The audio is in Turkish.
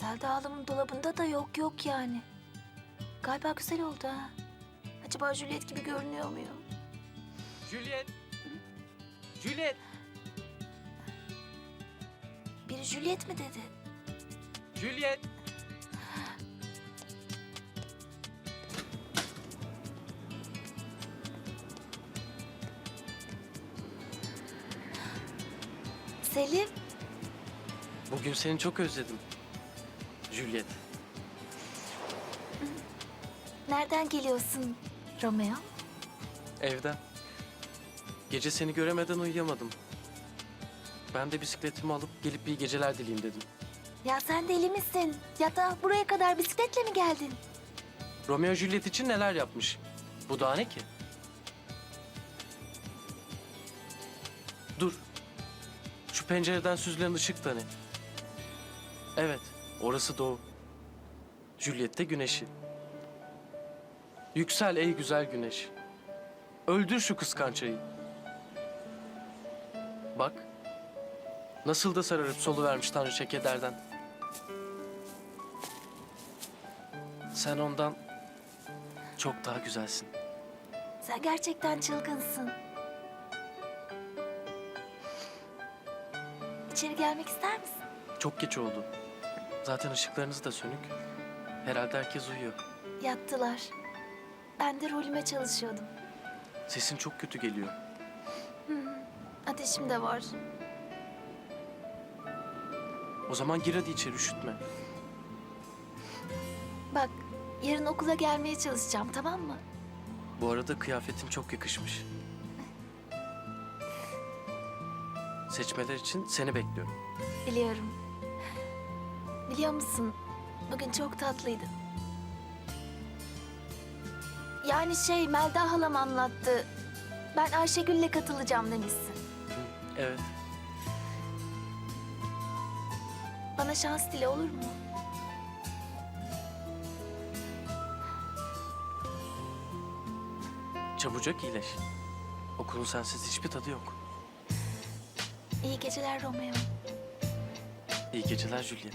Selda Hanım'ın dolabında da yok yok yani. Galiba güzel oldu ha. Acaba Juliet gibi görünüyor muyum? Juliet. Juliet. Biri Juliet mi dedi? Juliet. Selim, Bugün seni çok özledim. Juliet. nereden geliyorsun Romeo? Evden. Gece seni göremeden uyuyamadım. Ben de bisikletimi alıp gelip iyi geceler dileyim dedim. Ya sen deli misin? Ya da buraya kadar bisikletle mi geldin? Romeo Juliet için neler yapmış? Bu daha ne ki? Dur. Şu pencereden süzülen ışık da ne? Evet, orası doğu. Juliet de güneşi. Yüksel ey güzel güneş. Öldür şu kıskançayı. Bak. Nasıl da sararıp solu vermiş tanrıça kederden. Sen ondan çok daha güzelsin. Sen gerçekten çılgınsın. İçeri gelmek ister misin? Çok geç oldu. Zaten ışıklarınız da sönük. Herhalde herkes uyuyor. Yattılar. Ben de rolüme çalışıyordum. Sesin çok kötü geliyor. Ateşim de var. O zaman gir hadi içeri üşütme. Bak, yarın okula gelmeye çalışacağım, tamam mı? Bu arada kıyafetin çok yakışmış. Seçmeler için seni bekliyorum. Biliyorum. Biliyor musun? Bugün çok tatlıydın. Yani şey Melda halam anlattı. Ben Ayşegül'le katılacağım demişsin. Evet. Bana şans dile olur mu? Çabucak iyileş. Okulun sensiz hiçbir tadı yok. İyi geceler Romeo. İyi geceler Juliet.